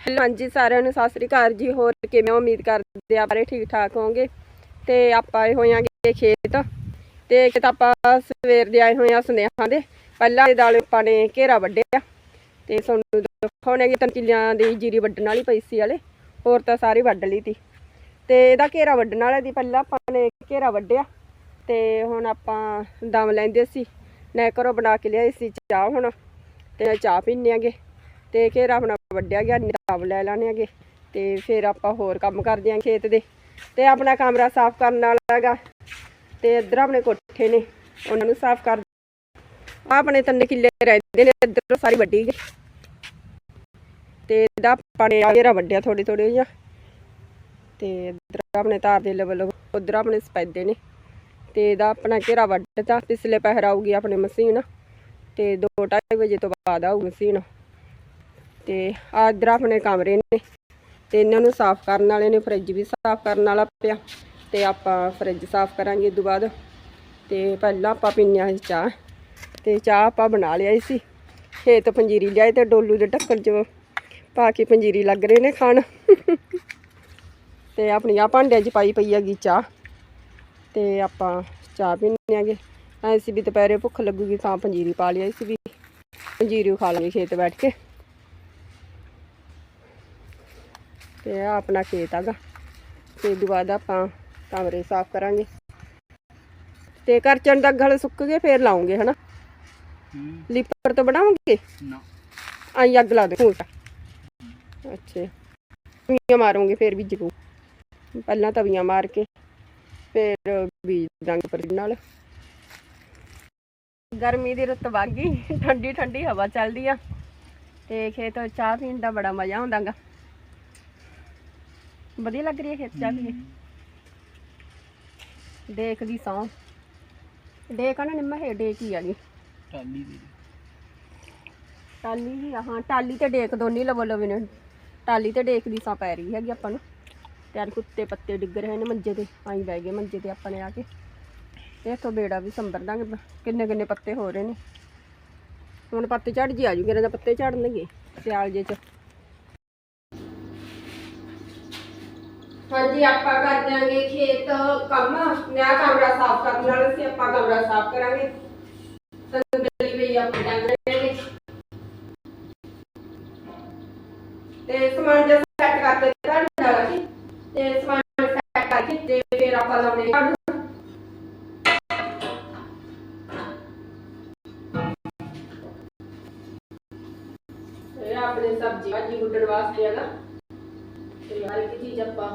Hello ਹਾਂਜੀ, ਸਾਰਿਆਂ ਨੂੰ ਸਤਿ ਸ੍ਰੀ ਅਕਾਲ ਜੀ। ਹੋਰ ਕਿਵੇਂ ਉਮੀਦ ਕਰਦੇ ਆ ਬਾਰੇ ਠੀਕ ਠਾਕ ਹੋਵੋਗੇ? ਤੇ ਆਪਾਂ ਆਏ ਹੋਇਆਂਗੇ ਖੇਤ। ਤੇ ਖੇਤ ਆਪਾਂ ਸਵੇਰ ਦੇ ਆਏ ਹੋਏ ਆ ਸੁਨੇਹਾਂ ਦੇ। ਪਹਿਲਾਂ ਦੇ ਦਾਲ ਆਪਾਂ ਨੇ ਘੇਰਾ ਵੱਢਿਆ। ਤੇ ਤੁਹਾਨੂੰ ਦਿਖਾਉਣੇ ਕਿ ਤਨਕਿਲਿਆਂ ਦੀ ਜੀਰੀ ਵੱਢਣ ਵਾਲੀ ਪਈ ਸੀ ਵਾਲੇ ਹੋਰ ਤਾਂ ਸਾਰੀ ਵੱਢ ਲਈ ਤੀ। ਤੇ ਇਹਦਾ ਘੇਰਾ ਵੱਢਣ ਵਾਲਾ ਦੀ ਪਹਿਲਾਂ ਆਪਾਂ ਨੇ ਘੇਰਾ ਵੱਢਿਆ। ਤੇ ਹੁਣ ਆਪਾਂ ਦਮ ਲੈਂਦੇ ਸੀ। ਨਾ ਘਰੋਂ ਬਣਾ ਕੇ ਲਿਆਏ ਸੀ ਚਾਹ ਹੁਣ। ਤੇ ਚਾਹ ਪੀਂਦੇ ਆਂਗੇ ਤੇ ਘੇਰਾ ਆਪਣਾ ਵੱਢਿਆ ਗਿਆ। ਨਿਤਾਬ ਲੈ ਲਾਣੇਗੇ ਤੇ ਫਿਰ ਆਪਾਂ ਹੋਰ ਕੰਮ ਕਰਦੇ ਆਂ ਖੇਤ ਦੇ ਤੇ ਆਪਣਾ ਕਮਰਾ ਸਾਫ਼ ਕਰਨ ਵਾਲਾ ਹੈਗਾ ਤੇ ਇੱਧਰ ਆਪਣੇ ਕੋਠੇ ਨੇ, ਉਹਨਾਂ ਨੂੰ ਸਾਫ਼ ਕਰ ਆਪਣੇ ਤਿੰਨ ਕਿੱਲੇ ਰਹਿੰਦੇ ਨੇ, ਇੱਧਰ ਸਾਰੀ ਵੱਢੀ ਗਈ। ਤੇ ਇਹਦਾ ਆਪਾਂ ਨੇ ਘੇਰਾ ਵੱਢਿਆ ਥੋੜੀ ਥੋੜੀ ਜਿਹਾ। ਤੇ ਇੱਧਰ ਆਪਣੇ ਤਾਰ ਦੇ ਲੈਵਲ ਉਧਰ ਆਪਣੇ ਸਪੈਦੇ ਨੇ। ਤੇ ਇਹਦਾ ਆਪਣਾ ਘੇਰਾ ਵੱਢਤਾ, ਪਿਛਲੇ ਪਹਿਰ ਆਊਗੀ ਆਪਣੀ ਮਸ਼ੀਨ। ਤੇ 2:30 ਵਜੇ ਤੋਂ ਬਾਅਦ ਆਊ ਮਸ਼ੀਨ। ਤੇ ਆਹ ਇੱਧਰ ਆਪਣੇ ਕਮਰੇ ਨੇ ਤੇ ਇਹਨਾਂ ਨੂੰ ਸਾਫ਼ ਕਰਨ ਵਾਲੇ ਨੇ, ਫਰਿੱਜ ਵੀ ਸਾਫ਼ ਕਰਨ ਵਾਲਾ ਪਿਆ ਤੇ ਆਪਾਂ ਫਰਿੱਜ ਸਾਫ਼ ਕਰਾਂਗੇ ਇਸ ਤੋਂ ਬਾਅਦ ਤੇ ਪਹਿਲਾਂ ਆਪਾਂ ਪੀਂਦੇ ਹਾਂ ਚਾਹ ਤੇ ਚਾਹ ਆਪਾਂ ਬਣਾ ਲਿਆਈ ਸੀ ਖੇਤ ਪੰਜੀਰੀ ਲਿਆਏ ਤੇ ਡੋਲੂ ਦੇ ਢੱਕਣ 'ਚ ਪਾ ਕੇ ਪੰਜੀਰੀ ਲੱਗ ਰਹੇ ਨੇ ਖਾਣ। ਤੇ ਆਪਣੀ ਆ ਭਾਂਡਿਆਂ 'ਚ ਪਾਈ ਪਈ ਹੈਗੀ ਚਾਹ ਤੇ ਆਪਾਂ ਚਾਹ ਪੀਂਦੇ ਆਂਗੇ ਐਂ ਵੀ ਦੁਪਹਿਰੇ ਭੁੱਖ ਲੱਗੂਗੀ ਤਾਂ ਪੰਜੀਰੀ ਪਾ ਲਿਆਈ ਸੀ ਵੀ, ਪੰਜੀਰੀ ਖਾ ਲਾਂਗੇ ਖੇਤ ਬੈਠ ਕੇ। ਤੇ ਆ ਆਪਣਾ ਖੇਤ ਹੈਗਾ। ਤੇ ਦੁਬਾਰਾ ਆਪਾਂ ਕਮਰੇ ਸਾਫ਼ ਕਰਾਂਗੇ। ਤੇ ਕਰਚਣ ਦਾ ਗਲ ਸੁੱਕ ਗਏ ਫੇਰ ਲਾਉਂਗੇ ਹਨਾ? ਲੀਪਰ ਤੋਂ ਬਣਾਉਂਗੇ? ਨਾ। ਆਈ ਅੱਗ ਲਾ ਦੇ ਫੂਟ ਅੱਛਾ। ਤਵੀਆਂ ਮਾਰੋਗੇ ਫੇਰ ਵੀ ਜਰੂ ਪਹਿਲਾਂ ਤਵੀਆਂ ਮਾਰ ਕੇ ਫੇਰ ਬੀਜ ਦਾਂਗੇ ਪਰ ਨਾਲ। ਗਰਮੀ ਦੀ ਰੁੱਤ ਵਗ ਠੰਡੀ ਠੰਡੀ ਹਵਾ ਚੱਲਦੀ ਆ। ਤੇ ਖੇਤ ਚਾਹ ਪੀਣ ਦਾ ਬੜਾ ਮਜ਼ਾ ਆਉਂਦਾਗਾ ਵਧੀਆ ਲੱਗ ਰਹੀ ਹੈ ਖੇਤ ਪੀ ਕੇ। ਦੇਖਦੀ ਸੌ। ਦੇਖ ਨਾ ਨਿੰਮਾ ਹੈ ਡੇਕ ਹੀ ਆ ਗਈ ਟਾਲੀ ਦੇ। ਟਾਲੀ ਹੀ ਆ, ਹਾਂ ਟਾਲੀ ਤੇ ਡੇਕ ਦੋਨੀ ਲਵੋ ਲਵੇ ਨੇ। ਟਾਲੀ ਤੇ ਡੇਕ ਦੀ ਸਾਂ ਪੈ ਰਹੀ ਹੈਗੀ ਆਪਾਂ ਨੂੰ। ਤੇ ਅੱਜ ਕੁੱਤੇ ਪੱਤੇ ਡਿੱਗ ਰਹੇ ਨੇ ਮੰਜੇ ਤੇ ਆਈ ਬਹਿ ਗਏ ਮੰਜੇ ਤੇ ਆਪਾਂ ਨੇ ਆ ਕੇ। ਤੇ ਇੱਥੋਂ ਬੇੜਾ ਵੀ ਸੰਭਰ ਦਾਂਗੇ ਬ- ਕਿੰਨੇ ਕਿੰਨੇ ਪੱਤੇ ਹੋ ਰਹੇ ਨੇ। ਹੁਣ ਪੱਤੇ ਝੜ ਜੀ ਆ ਜੂ ਕਿਰਾਂ ਦਾ ਪੱਤੇ ਝੜਨਗੇ ਸਿਆਲ ਜੇ ਚ। ਹਾਂਜੀ, ਆਪਾਂ ਕਰ ਦਿਆਂਗੇ ਖੇਤ ਕੰਮ। ਨਿਆ ਕਮਰਾ ਸਾਫ਼ ਕਰਨ ਨਾਲ ਅਸੀਂ ਆਪਾਂ ਕਮਰਾ ਸਾਫ਼ ਕਰਾਂਗੇ। ਸੰਦਲੀ ਵੀ ਆਪਾਂ ਡੰਗਰੇ ਨੇ ਤੇ ਸਮਾਨ ਜਿਹਾ ਸੈੱਟ ਕਰਕੇ ਕੱਢ ਲਿਆ ਸੀ ਤੇ ਸਮਾਨ ਸੈੱਟ ਕਰਕੇ ਤੇ ਫਿਰ ਆਪਾਂ ਲਾਉਣੇ ਕੱਢ ਇਹ ਆਪਣੇ ਸਬਜ਼ੀ ਭਾਜੀ ਗੁੱਡਣ ਵਾਸਤੇ ਹੈਗਾ ਤੇ ਹਰ ਇੱਕ ਚੀਜ਼ ਆਪਾਂ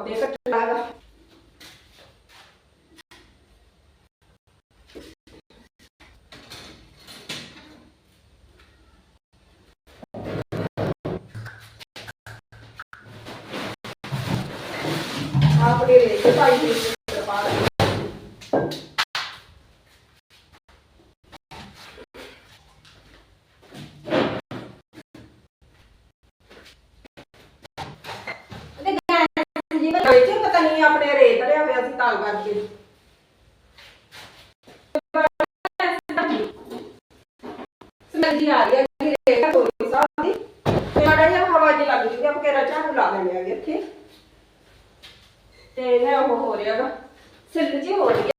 ਆਪਣੇ ਪੌਦੇ ਕੱਟਣਾਗਾ ਆਪਣੇ ਰੇਤ ਪਾਈ ਹੋਈ ਹੈ ਪਾ ਦੇ ਤੇ ਗੈਸ ਜੀ ਬਣਾਈ ਸੀ ਪਤਾ ਨਹੀਂ ਆਪਣੇ ਰੇਤ ਲਿਆ ਕਰਕੇ ਸਮਝ ਜੀ ਆ ਰਹੀ ਹੈ ਕਿ ਰੇਤ ਥੋੜੀ ਸਾਹ ਦੀ। ਤੇ ਮਾੜਾ ਜਿਹਾ ਹਵਾ ਜੀ ਲੱਗ ਜੂਗੀ, ਆਪਾਂ ਕਿਹੜਾ ਝਾੜੂ ਲਾ ਦੇਣੇ ਆਗੇ ਇੱਥੇ। ਤੇ ਇਹ ਉਹ ਹੋ ਰਿਹਾ ਵਾ ਸਿੱਲ ਜੀ ਹੋ ਰਹੀ ਹੈ।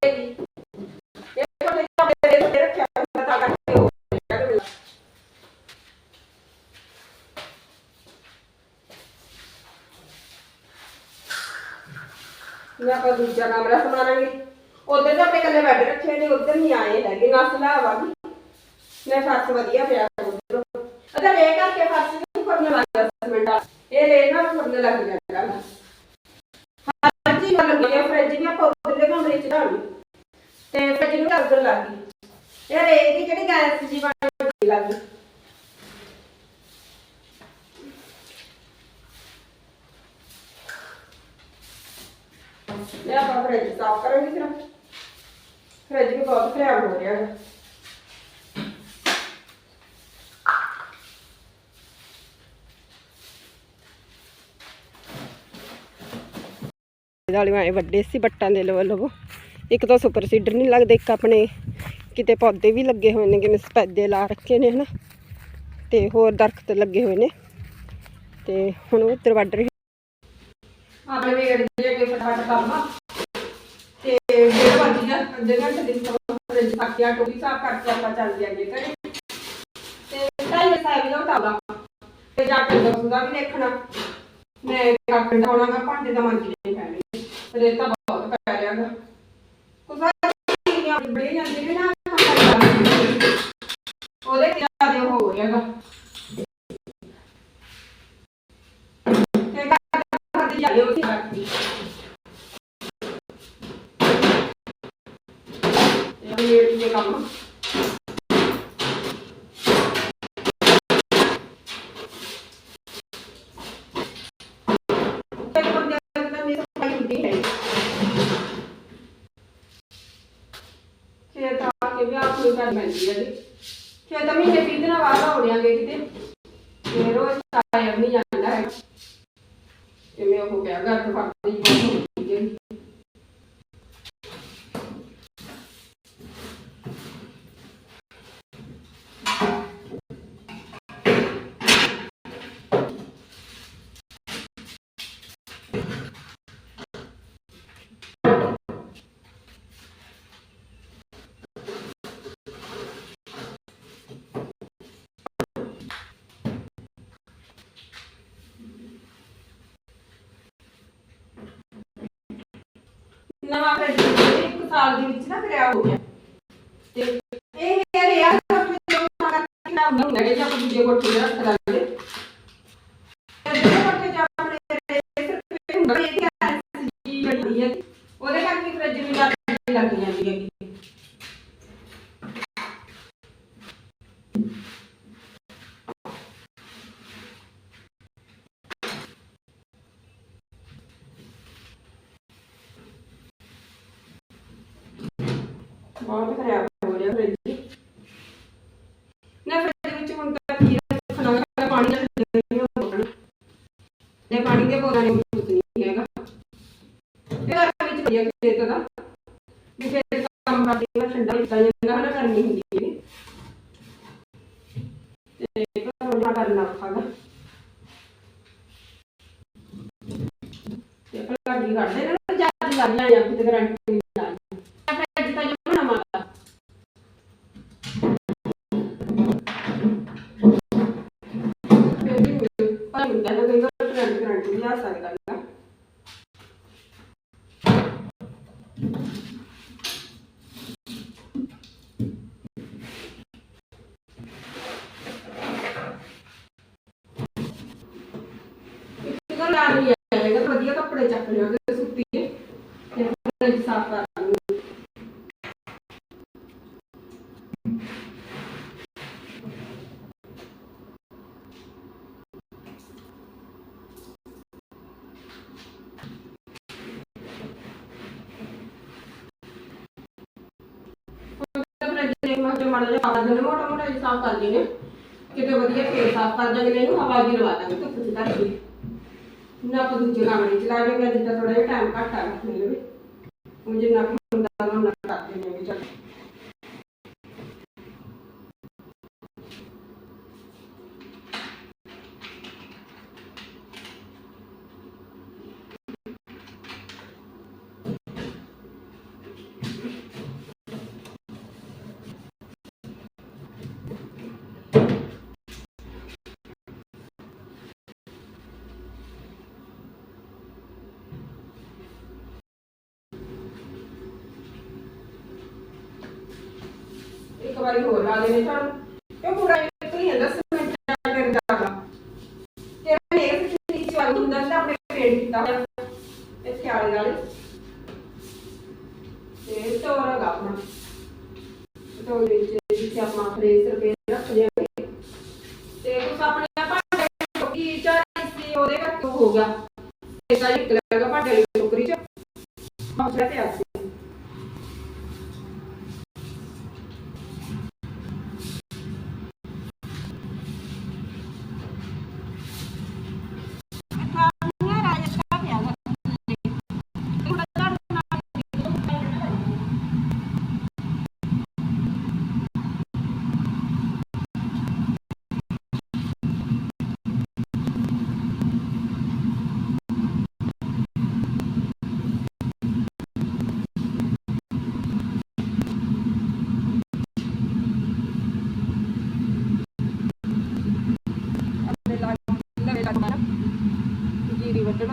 ਫਰਸ਼ ਵਧੀਆ ਪਿਆ ਉਧਰੋਂ ਅਗਰ ਇਹ ਕਰਕੇ ਫਰਸ਼ ਨਹੀਂ ਕਰਨੇ ਵਾਲਾ 10 ਮਿੰਟ ਇਹ ਰੇ ਨਾ ਕਰਨ ਲੱਗ ਜਾਂਦਾ ਹਰ ਜੀ ਗੱਲ ਗਈ ਫਰਿੱਜ ਦੀਆਂ ਪੌਦੇ ਦੇ ਕਮਰੇ ਚ ਢਾਣੀ ਤੇ ਫਰਿੱਜ ਨੂੰ ਅੱਗ ਲੱਗ ਗਈ। ਇਹ ਦੀ ਜਿਹੜੀ ਗੈਸ ਜੀ ਬਣ ਲੱਗ ਗਈ। ਲੈ ਆਪਾਂ ਫਰਿੱਜ ਸਾਫ਼ ਕਰਾਂਗੇ ਫਿਰ। ਫਰਿੱਜ ਵੀ ਬਹੁਤ ਖਰਾਬ ਹੋ ਗਿਆ ਹੈ ਵਾਲੇ ਆਏ ਵੱਡੇ ਸੀ, ਬੱਟਾਂ ਦੇ ਲਵੋ ਲਵੋ। ਇੱਕ ਤਾਂ ਸੁਪਰ ਸੀਡਰ ਨਹੀਂ ਲੱਗਦੇ, ਇੱਕ ਆਪਣੇ ਕਿਤੇ ਪੌਦੇ ਵੀ ਲੱਗੇ ਹੋਏ ਨੇ ਜਿਵੇਂ ਸਪੈਦੇ ਲਾ ਰੱਖੇ ਨੇ, ਹਨਾ। ਤੇ ਹੋਰ ਦਰਖਤ ਲੱਗੇ ਹੋਏ ਨੇ। ਤੇ ਹੁਣ ਉਹ ਉੱਧਰ ਵੱਢ ਰਹੇ। ਆਪਣੇ ਵੀ ਗੱਡੀ ਦੇ ਕੇ ਫਟਾਫਟ ਕੰਮ ਆ। ਤੇ ਡੇਢ ਵੱਜ ਗਿਆ ਅੱਧੇ ਘੰਟੇ ਦੀ ਫਰਿੱਜ ਤੱਕਿਆ ਟੋਪੀ ਸਾਫ਼ ਕਰਕੇ ਆਪਾਂ ਚੱਲ ਜਾਈਏ ਘਰੇ। ਤੇ ਢਾਈ ਸਾਹਿਬ ਦਾ ਉਤਾਲਾ ਤੇ ਜਾ ਕੇ ਦਸੂਗਾ ਵੀ ਦੇਖਣਾ। ਮੈਂ ਕਾਕੜ ਢਾਉਣਾਗਾ ਭਾਂਡੇ ਦਾ ਮੰਜੀ ਨਹੀਂ ਪੈਣੀ। ਰੇਤਾ ਬਹੁਤ ਪੈ ਰਿਹਾਗਾ ਕੁਸਾਂ ਬੜੀ ਜਾਂਦੀ ਨੇ ਨਾ ਉਹਦੇ ਜ਼ਿਆਦਾ ਹੋ ਰਿਹਾਗਾ ਤੇ ਕਾਕੜ ਦੀ ਜਾਈ ਉਹਦੀ ਇਹ ਕੰਮ ਇੱਕ ਬੰਦੇ ਦਾ ਨਹੀਂ ਸਫ਼ਾਈ ਹੁੰਦੀ ਹੈ ਖੇਤ ਆ ਕੇ ਵੀ ਆਪ ਨੂੰ ਕਰ ਪੈਂਦੀ ਹੈ ਜੀ। ਖੇਤ ਮਹੀਨੇ ਵੀਹ ਦਿਨਾਂ ਬਾਅਦ ਆਉਣਾਂਗੇ ਕਿਤੇ। ਤੇ ਰੋਜ਼ ਆਇਆ ਨਹੀਂ ਜਾਂਦਾ ਹੈ ਕਿਵੇਂ ਹੋ ਗਿਆ ਘਰ ਤੋਂ ਫੜਦੀ ਬਹੁਤ ਹੁੰਦੀ ਹੈ ਨਵਾਂ ਫਰਿੱਜ ਇੱਕ ਸਾਲ ਦੇ ਵਿੱਚ ਨਾ ਕਰਿਆ ਹੋ ਗਿਆ। ਤੇ ਇਹ ਯਾਰ ਯਾਰ ਆਪਣੇ ਜੋ ਖਾਣਾ ਕਿੰਨਾ ਹੁੰਦਾ ਹੁੰਦਾ ਦੂਜੇ ਕੋਠੇ ਤੇ ਰੱਖ ਦਾਂਗੇ ਤੇ ਦੂਜੇ ਕੋਠੇ 'ਚ ਆਪਣੇ ਰੇਤ ਰੁਪਏ ਹੁੰਦਾ ਇਹ ਧਿਆਨ ਜੀ ਜਾਂਦੀ ਹੈ ਉਹਦੇ ਕਰਕੇ ਫਰਿੱਜ ਵੀ ਲੱਗ ਲੱਗ ਜਾਂਦੀ ਹੈ ਬਹੁਤ ਖਰਾਬ ਹੋ ਰਿਹਾ ਫਰਿੱਜ ਨਾ ਫਰਿੱਜ ਵਿੱਚ ਹੁਣ ਤਾਂ ਕੀ ਰੱਖਣਾ ਹੈ ਪਾਣੀ ਦਾ ਨਹੀਂ ਹੋਣਾ ਤੇ ਪਾਣੀ ਦੇ ਬੋਲਾਂ ਨਹੀਂ ਕੁਝ ਨਹੀਂ ਹੈਗਾ। ਇਹ ਘਰ ਵਿੱਚ ਵਧੀਆ ਖੇਤ ਦਾ। ਵੀ ਫਿਰ ਕੰਮ ਕਰਦੀ ਹੈ ਠੰਡਾ ਹੁੰਦਾ ਜਾਂਦਾ ਹੈ ਕਰਨੀ ਹੁੰਦੀ ਹੈ। ਤੇ ਪਰ ਉਹਨਾਂ ਕਰਨਾ ਖਾਗਾ ਤੇ ਆਪਣਾ ਗੱਡੀ ਨਾ ਚਾਰਜ ਲੱਗ ਜਾਣੀ ਆ ਕਿਤੇ ਗਰੰਟੀ ਨਹੀਂ ਲਾਈ ਫਰਿੱਜ ਤਾਂ ਜਮਾ ਨਵਾਂ ਦਾ ਫਿਰ ਵੀ ਪਰ ਹੁੰਦਾ ਨਾ ਕਈ ਵਾਰ ਕਰੰਟ ਕਰੰਟ ਵੀ ਆ ਸਕਦਾ ਹੈਗਾ ਇੱਕ ਗੱਲ ਆ ਰਹੀ ਹੈ ਹੈਗਾ ਵਧੀਆ ਕੱਪੜੇ ਚੱਕ ਲਿਓ ਸੁੱਤੀ ਹੈ ਤੇ ਫਰਿੱਜ ਸਾਫ਼ ਕਰ ਮਾੜਾ ਜਿਹਾ ਆਵਾਜ਼ ਨੇ, ਮੋਟਾ ਮੋਟਾ ਸਾਫ਼ ਕਰ ਦਿੰਦੇ ਕਿਤੇ ਵਧੀਆ ਫੇਰ ਸਾਫ਼ ਕਰ ਜਾਂਗੇ ਇਹਨੂੰ ਹਵਾ ਵੀ ਲਵਾ ਦਾਂਗੇ ਧੁੱਪ ਚ ਧਰ ਕੇ ਨਾ ਦੂਜੇ ਕਮਰੇ ਚ ਲਾ ਦੇਂਗੇ ਜਿੱਦਾਂ ਥੋੜਾ ਜਿਹਾ ਟਾਈਮ ਘੱਟ ਆ ਰੱਖਣੇ ਲਵੇ। ਉਹ ਜਿੰਨਾ ਕੁ ਹੁੰਦਾ ਉਹਨਾਂ ਕਰ ਦੇਣੇ ਚੱਲ ਇੱਕ ਵਾਰੀ ਹੋਰ ਲਾ ਦੇਣੇ ਝਾੜੂ ਇਹ ਪੂਰਾ ਇੱਕ ਹੀ ਹੁੰਦਾ ਸਮੇਂ ਕਰ ਦਾਗਾ ਤੇਰਾ ਨੇਕ ਨੀਚੇ ਵਾਲੀ ਹੁੰਦਾ ਸੀ ਆਪਣੇ ਪੇਂਟ ਕੀਤਾ ਹੋਇਆ ਇੱਥੇ ਆਲੇ ਵਾਲੇ ਤੇ ਤੋਰ ਹੈਗਾ ਆਪਣਾ। ਤੋਰ ਵਿੱਚ ਜਿੱਥੇ ਆਪਾਂ ਫਰੇਸ ਰੁਪਏ ਰੱਖ ਦਿਆਂਗੇ ਤੇ ਕੁਛ ਆਪਣੇ ਭਾਂਡੇ ਕੀ ਚਾਹੀਦੀ ਸੀ ਉਹਦੇ ਕਰਕੇ ਹੋ ਗਿਆ। ਇਹਦਾ ਇੱਕ ਲੱਗਾ ਭਾਂਡੇ ਦੀ ਟੋਕਰੀ ਚ। ਹੌਸਲਾ ਤੇ ਆਸੀ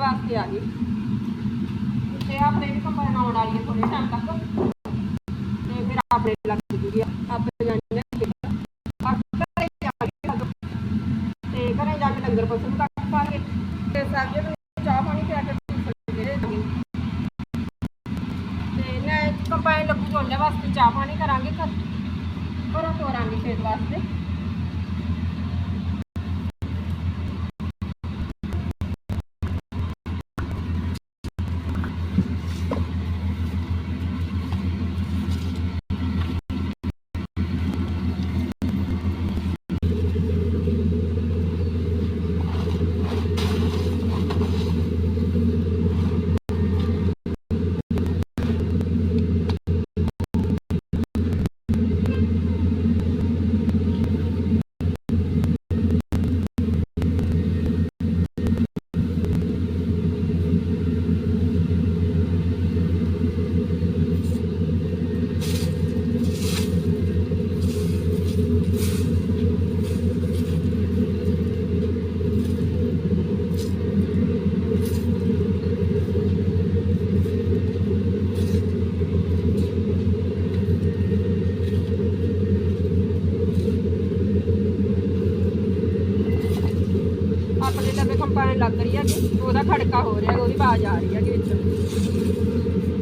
ਵਾਸਤੇ ਆ ਗਈ। ਤੇ ਆਪਣੇ ਵੀ ਕੰਬਾਈਨ ਆਉਣ ਵਾਲੀ ਹੈ ਥੋੜੇ ਟਾਈਮ ਤੱਕ। ਤੇ ਫਿਰ ਆਪਣੇ ਲੱਗ ਜੂਗੀ ਆਪੇ ਜਾਣੇ ਤੇ ਘਰੇ ਜਾ ਕੇ ਲੰਗਰ ਪਸੰਦ ਕੱਟ ਪਾਂਗੇ ਤੇ ਸਾਜੇ ਨੂੰ ਚਾਹ ਪਾਣੀ ਪਿਆ ਕੇ ਤੇ ਨਾ ਕੰਬਾਈਨ ਲੱਗੂ ਝੋਲੇ ਵਾਸਤੇ ਚਾਹ ਪਾਣੀ ਕਰਾਂਗੇ ਘਰ। ਘਰੋਂ ਤੋਰਾਂਗੇ ਖੇਤ ਵਾਸਤੇ। ਕੰਪਾਈਨ ਲੱਗ ਰਹੀ ਹੈ ਉਹਦਾ ਖੜਕਾ ਹੋ ਰਿਹਾ, ਉਹਦੀ ਆਵਾਜ਼ ਆ ਰਹੀ ਹੈ ਕਿ ਵਿੱਚ।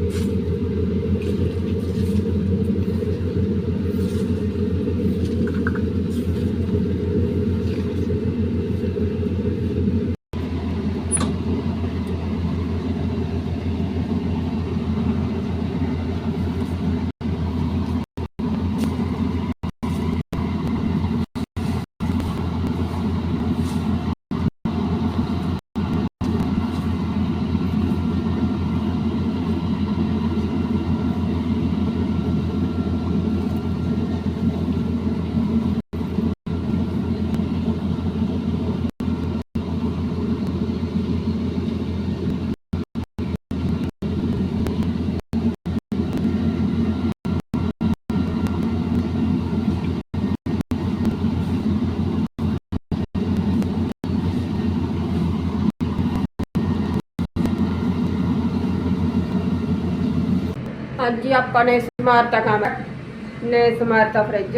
ਹਾਂਜੀ, ਆਪਾਂ ਨੇ ਸਮਾਰਤਾ ਕੰਮ ਨੇ ਸਮਾਰਤਾ ਫ੍ਰਿਜ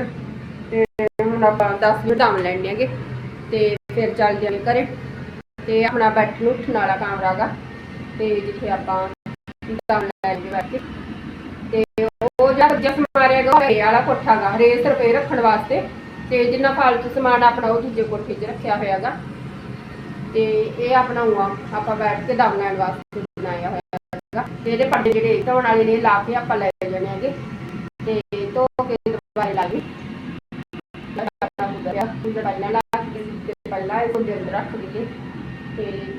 ਤੇ ਹੁਣ ਆਪਾਂ 10 ਮਿੰਟ ਦਮ ਲੈਣੇ ਹੈਗੇ ਤੇ ਫਿਰ ਚੱਲ ਜਾਵਾਂਗੇ ਘਰੇ ਤੇ ਆਪਣਾ ਬੈਠਣ ਉੱਠਣ ਵਾਲਾ ਕਮਰਾ ਤੇ ਜਿੱਥੇ ਆਪਾਂ ਦਮ ਲੈ ਕੇ ਬੈਠ ਕੇ ਤੇ ਉਹ ਜਿਹੜਾ ਜਿਸ ਮਾਰਿਆ ਗਿਆ ਵਾਲਾ ਕੋਠਾ ਗਾ ਰੇਸ ਰੁਪਏ ਰੱਖਣ ਵਾਸਤੇ ਤੇ ਜਿੰਨਾ ਫਾਲਤੂ ਸਮਾਨ ਆਪਣਾ ਉਹ ਦੂਜੇ ਕੋਠੇ 'ਚ ਰੱਖਿਆ ਹੋਇਆਗਾ ਤੇ ਇਹ ਆਪਣਾ ਉਆ ਆਪਾਂ ਬੈਠ ਕੇ ਦਮ ਲੈਣ ਵਾਸਤੇ ਬਣਾਇਆ ਹੋਇਆ। ਤੇ ਇਹਦੇ ਪੱਡੇ ਜਿਹੜੇ ਧੋਣ ਵਾਲੇ ਨੇ ਲਾ ਕੇ ਆਪਾਂ ਲੈ ਜਾਣੇ ਹੈਗੇ। ਤੇ ਧੋ ਕੇ ਦੁਬਾਰੇ ਲਾ ਗਏ ਪਹਿਲਾਂ ਲਾ ਕੇ ਪਹਿਲਾਂ ਇਹ ਉਹਦੇ ਅੰਦਰ ਰੱਖ ਦਈਏ। ਤੇ